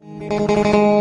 ส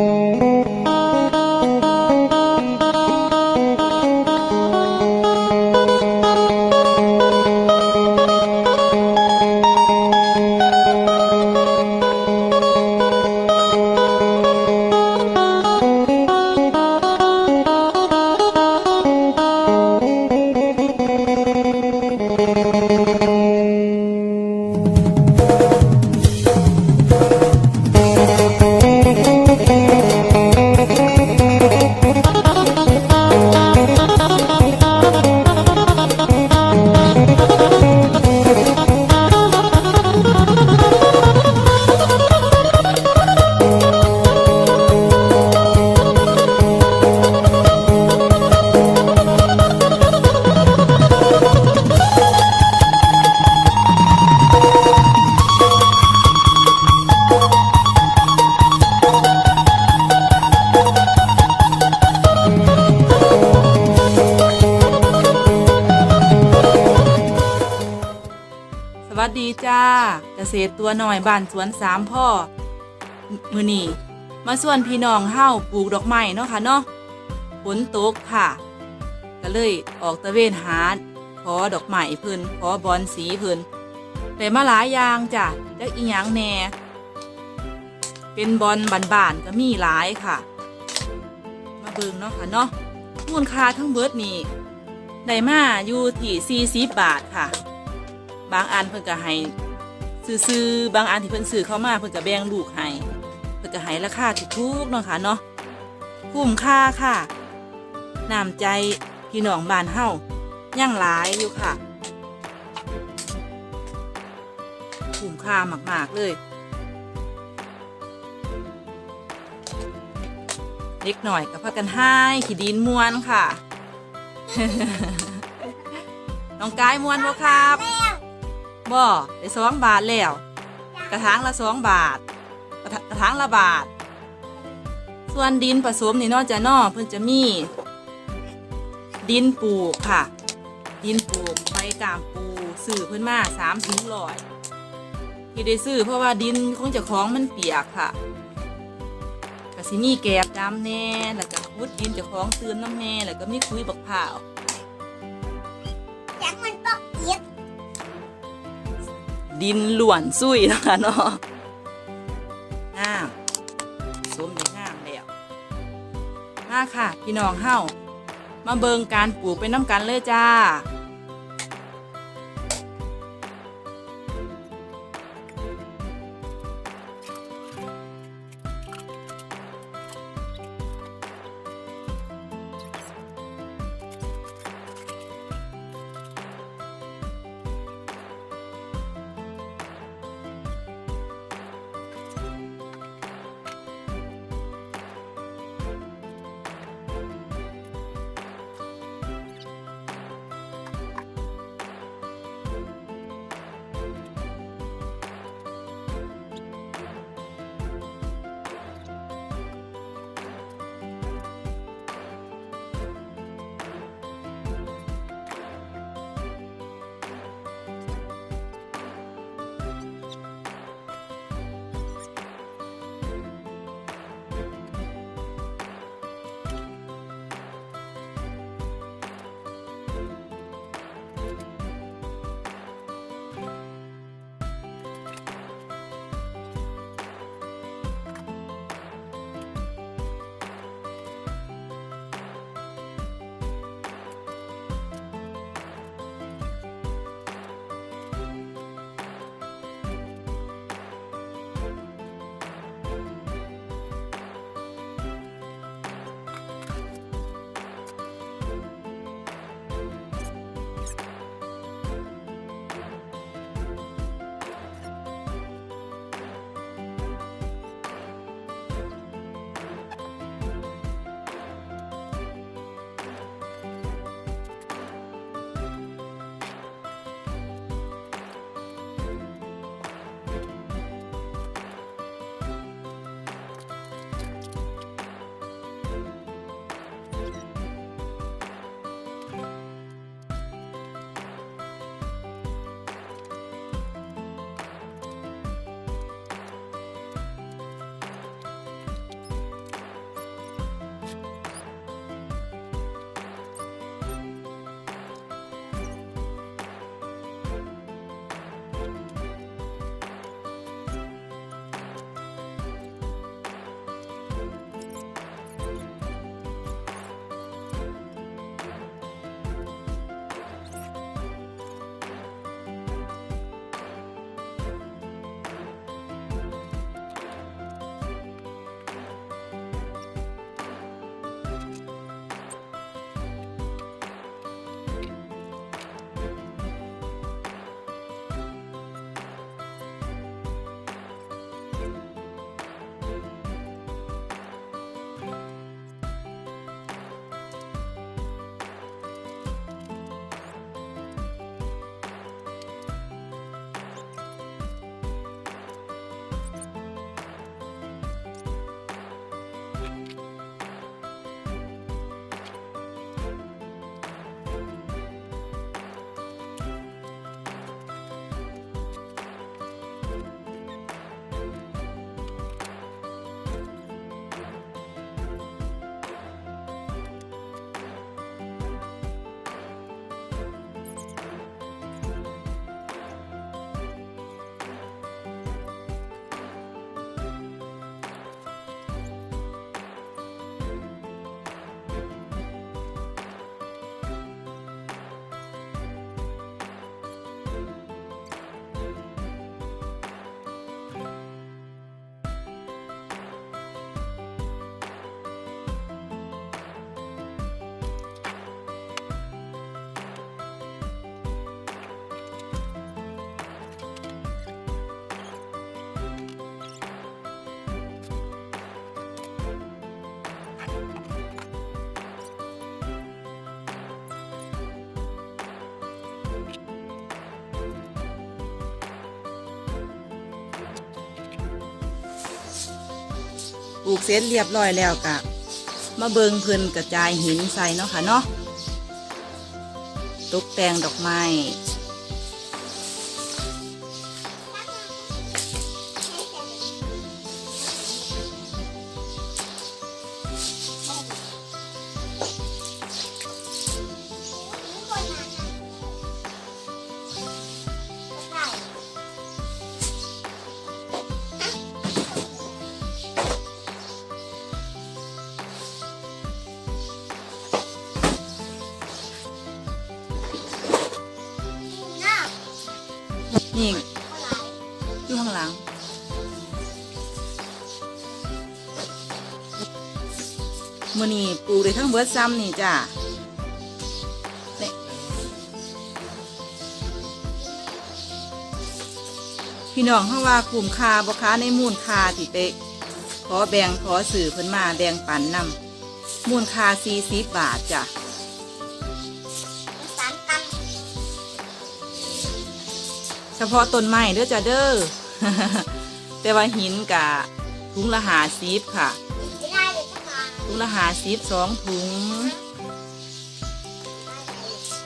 ตรตัวหน่อยบ้านสวนสามพ่อ มือนี่มาส่วนพี่น้องเฮ้าปลูกดอกไม้เนาะค่ะเนาะฝนตกค่ะ ก็เลยออกตะเวนหาขอดอกไม้เพิ่นขอบอลสีเพิ่นแต่มาหลายอย่างจ้ะจักอีหยังแน่เป็นบอลบานๆก็มีหลายค่ะ มาเบิ่งเนาะค่ะเนาะมูลค่าทั้งเบิร์ดนี่ได้มาอยู่ที่40บาทค่ะ บางอันเพิ่นก็ให้ ซื้อๆบางอันที่เพิ่นซื้อเข้ามาเพิ่นก็แบ่งลูกให้เพิ่นก็ให้ราคาถูกๆเนาะค่ะเนาะคุ้มค่าค่ะน้ำใจพี่น้องบ้านเฮายังหลายอยู่ค่ะคุ้มค่ามากๆเลยเล็กหน่อยกับพักกันให้ขีดินมวนค่ะ น้องกายมวนบ่ครับ บ่ได้สองบาทแล้ว กระถางละสองบาท กระถกระถางละบาท ส่วนดินผสมนี่นอกจากนอเพิ่นจะมี ดินปลูกค่ะ ดินปลูกใบกามปูซื้อเพิ่นมาสามถุงลอยที่ได้ซื้อเพราะว่าดินของเจ้าของมันเปียกค่ะก็สิมีแกบดำแน่แล้วก็ขุดดินเจ้าของตือนน้ำแน่แล้วก็มีคุยบักผ่า ดินหลวนซุยนะคะเนาะงามสมได้งามแล้วมาค่ะ พี่น้องเฮามาเบิงการปลูกเป็นน้ำกันเลยจ้า ลูกเสร็จเรียบร้อยแล้วกะมาเบิงเพิ่นกระจายหินใส่เนาะค่ะเนาะตกแต่งดอกไม้ นี่อยู่ข้างหลังมือนี่ปลูกได้ทั้งเบิดซ้ำนี่จ้ะนี่พี่น้องเขาว่าคุ้มคาบ่ค้าในมูลคาติเตะขอแบ่งขอสื่อเพิ่นมาแบ่งปันนำมูลค่า40บาทจ้ะ เฉพาะต้นไม้เด้อจ้ะเด้อแต่ว่าหินกะถุงละหาซีบค่ะไม่ได้เลยสักบาทถุงละหาซีบสองถุง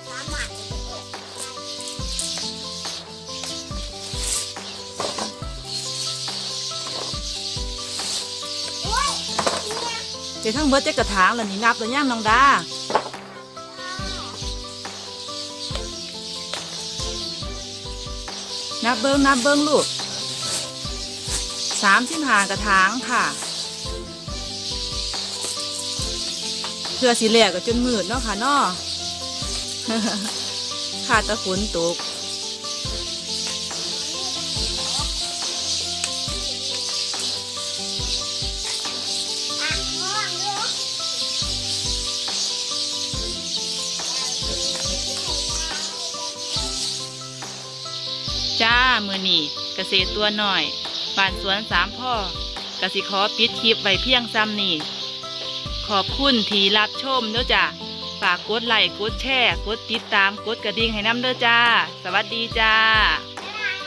สามบาทโอ้ยเนี่ยเดี๋ยวทั้งเบิดเจ๊กระถางแล้วนี่นับแล้วย่ามน้องดา นับเบิ้งนับเบิ้งลูกสามสิบหากระถางค่ะเพื่อสีแหลกก็จนมืดเนาะค่ะเนาะขาดตะฝนตก จ้ามือนี่เกษตรตัวหน่อยบ้านสวนสามพ่อกสิขอปิดคลิปไว้เพียงซ้ำนี่ขอบคุณที่รับชมเด้อจ้าฝากกดไลค์กดแชร์กดติดตามกดกระดิ่งให้น้ำเด้อจ้า สวัสดีจ้า